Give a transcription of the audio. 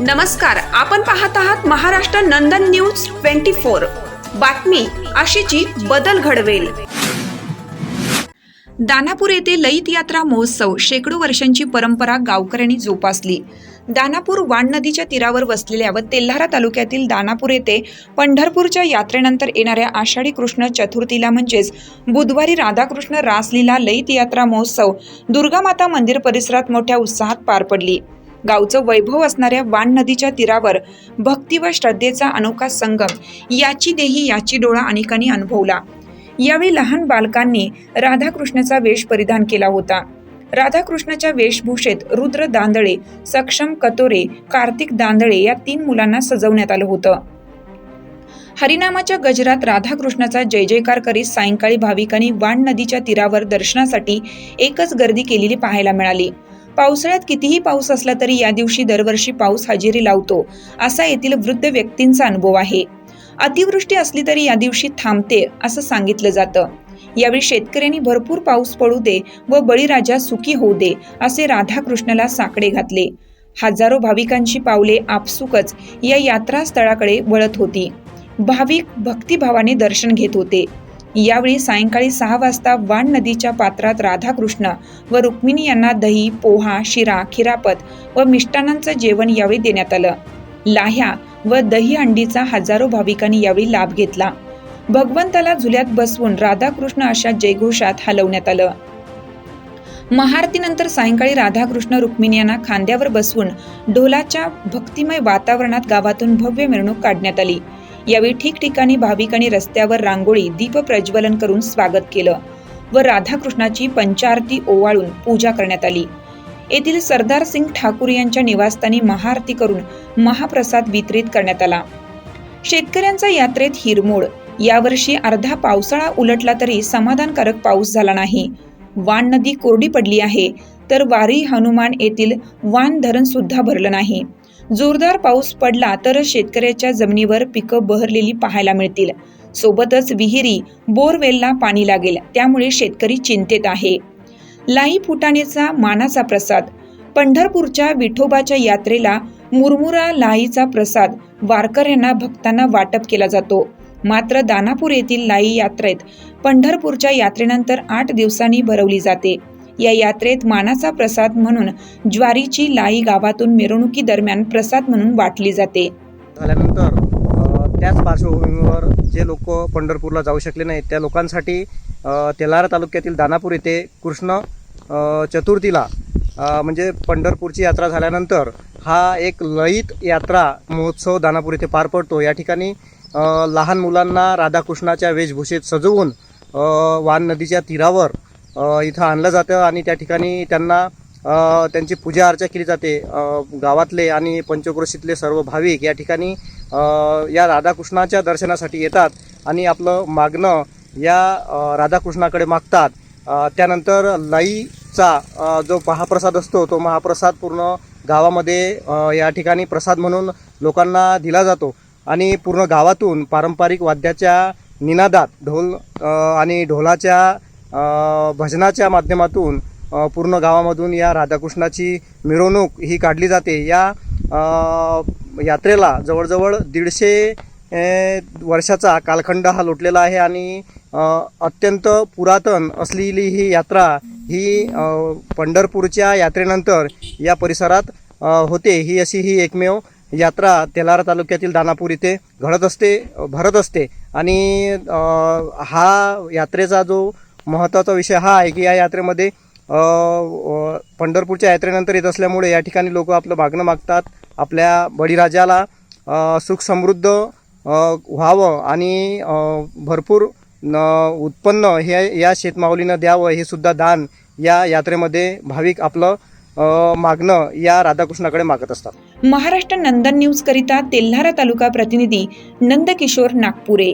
नमस्कार आपण पाहत आहात Maharashtra Nandan news twenty four. बातमी अशीची बदल घडवेल. दानापूर येथे लयित यात्रा महोत्सव शेकडो वर्षांची परंपरा गावकऱ्यांनी जोपासली. दानापूर वाण नदीच्या तीरावर वसलेल्या व तेल्हारा तालुक्यातील दानापूर येथे पंढरपूरच्या यात्रेनंतर येणाऱ्या आषाढी कृष्ण चतुर्थीला म्हणजेच बुधवारी राधाकृष्ण रासलीला लयित यात्रा महोत्सव दुर्गामाता मंदिर परिसरात मोठ्या उत्साहात पार पडली. गावचं वैभव असणाऱ्या वाण नदीच्या तीरावर भक्ती व श्रद्धेचा अनोखा संगम याची देही याची डोळा अनेकांनी अनुभवला. यावेळी लहान बालकांनी राधाकृष्णाचा वेश परिधान केला होता. राधाकृष्णाच्या वेशभूषेत रुद्र दांदळे सक्षम कतोरे कार्तिक दांदळे या तीन मुलांना सजवण्यात आलं होतं. हरिनामाच्या गजरात राधाकृष्णाचा जय जयकार करीत सायंकाळी भाविकांनी वाण नदीच्या तीरावर दर्शनासाठी एकच गर्दी केलेली पाहायला मिळाली. पावसाळ्यात कितीही पाऊस असला तरी या दिवशी दरवर्षी पाऊस हजेरी लावतो असा येथील वृद्ध व्यक्तींचा अनुभव आहे. अतिवृष्टी असली तरी या दिवशी थांबते असं सांगितलं जातं. यावेळी शेतकऱ्यांनी भरपूर पाऊस पडू दे व बळीराजा सुखी होऊ दे असे राधाकृष्णाला साकडे घातले. हजारो भाविकांची पावले आपसुकच या यात्रा स्थळाकडे वळत होती. भाविक भक्तिभावाने दर्शन घेत होते. यावेळी सायंकाळी सहा वाजता वाण नदीच्या पात्रात राधाकृष्ण व रुक्मिणी यांना दही पोहा शिरा खिरापत व मिष्टानांचं जेवण यावेळी देण्यात आलं. लाह्या व दही अंडीचा हजारो भाविकांनी यावेळी लाभ घेतला. भगवंताला झुल्यात बसवून राधाकृष्ण अशा जयघोषात हलवण्यात आलं. महाआरतीनंतर सायंकाळी राधाकृष्ण रुक्मिणी यांना खांद्यावर बसवून ढोलाच्या भक्तिमय वातावरणात गावातून भव्य मिरवणूक काढण्यात आली. यावेळी ठिकठिकाणी भाविकांनी रस्त्यावर रांगोळी दीप प्रज्वलन करून स्वागत केलं व राधाकृष्णाची पंचारती ओवाळून पूजा करण्यात आली. येथील सरदार सिंग ठाकूर यांच्या निवासस्थानी महाआरती करून महाप्रसाद वितरित करण्यात आला. शेतकऱ्यांचा यात्रेत हिरमोड. यावर्षी अर्धा पावसाळा उलटला तरी समाधानकारक पाऊस झाला नाही. वाण नदी कोरडी पडली आहे तर वारी हनुमान येथील वान धरण सुद्धा भरलं नाही. जोरदार पाऊस पडला तर शेतकऱ्याच्या जमिनीवर पिकं बहरलेली पाहायला मिळतील. सोबतच विहिरी बोरवेलला पाणी लागेल त्यामुळे शेतकरी चिंतेत आहे. लाई फुटाणेचा मानाचा प्रसाद पंढरपूरच्या विठोबाच्या यात्रेला मुरमुरा लाईचा प्रसाद वारकऱ्यांना भक्तांना वाटप केला जातो. मात्र दानापूर येथील लाई यात्रेत पंढरपूरच्या यात्रेनंतर आठ दिवसांनी भरवली जाते. या यात्रेत मानाचा प्रसाद म्हणून ज्वारीची लाई गावातून मिरवणुकी दरम्यान प्रसाद म्हणून वाटली जाते. झाल्यानंतर त्याच पार्श्वभूमीवर जे लोक पंढरपूरला जाऊ शकले नाहीत त्या लोकांसाठी तेलारा तालुक्यातील दानापूर येथे कृष्ण चतुर्थीला म्हणजे पंढरपूरची यात्रा झाल्यानंतर हा एक लयित यात्रा महोत्सव दानापूर येथे पार पडतो. या ठिकाणी लहान मुलांना राधाकृष्णाच्या वेशभूषेत सजवून वान नदीच्या तीरावर इथं आणलं जातं आणि त्या ठिकाणी त्यांना त्यांची पूजा अर्चा केली जाते. गावातले आणि पंचक्रोशीतले सर्व भाविक या ठिकाणी या राधाकृष्णाच्या दर्शनासाठी येतात आणि आपलं मागणं या राधाकृष्णाकडे मागतात. त्यानंतर लईचा जो महाप्रसाद असतो तो महाप्रसाद पूर्ण गावामध्ये या ठिकाणी प्रसाद म्हणून लोकांना दिला जातो. आणि पूर्ण गावातून पारंपरिक वाद्याच्या निनादात ढोल आणि ढोलाच्या भजनाच्या माध्यमातून पूर्ण गावामधून या राधाकृष्णाची मिरवणूक ही काढली जाते. या यात्रेला जवळजवळ दीडशे वर्षाचा कालखंड हा लोटलेला आहे आणि अत्यंत पुरातन असलेली ही यात्रा ही पंढरपूरच्या यात्रेनंतर या परिसरात होते. ही अशी ही एकमेव यात्रा तेलारा तालुक्यातील दानापूर इथे घडत असते भरत असते. आणि हा यात्रेचा जो महत्त्वाचा विषय हा आहे की या यात्रेमध्ये पंढरपूरच्या यात्रेनंतर येत असल्यामुळे या ठिकाणी लोक आपलं मागणं मागतात आपल्या बळीराजाला सुख समृद्ध व्हावं आणि भरपूर न उत्पन्न हे या शेतमाऊलीनं द्यावं हे सुद्धा दान या यात्रेमध्ये भाविक आपलं मागणं या राधाकृष्णाकडे मागत असतात. महाराष्ट्र नंदन न्यूज करिता तेल्हारा तालुका प्रतिनिधी नंदकिशोर नागपुरे.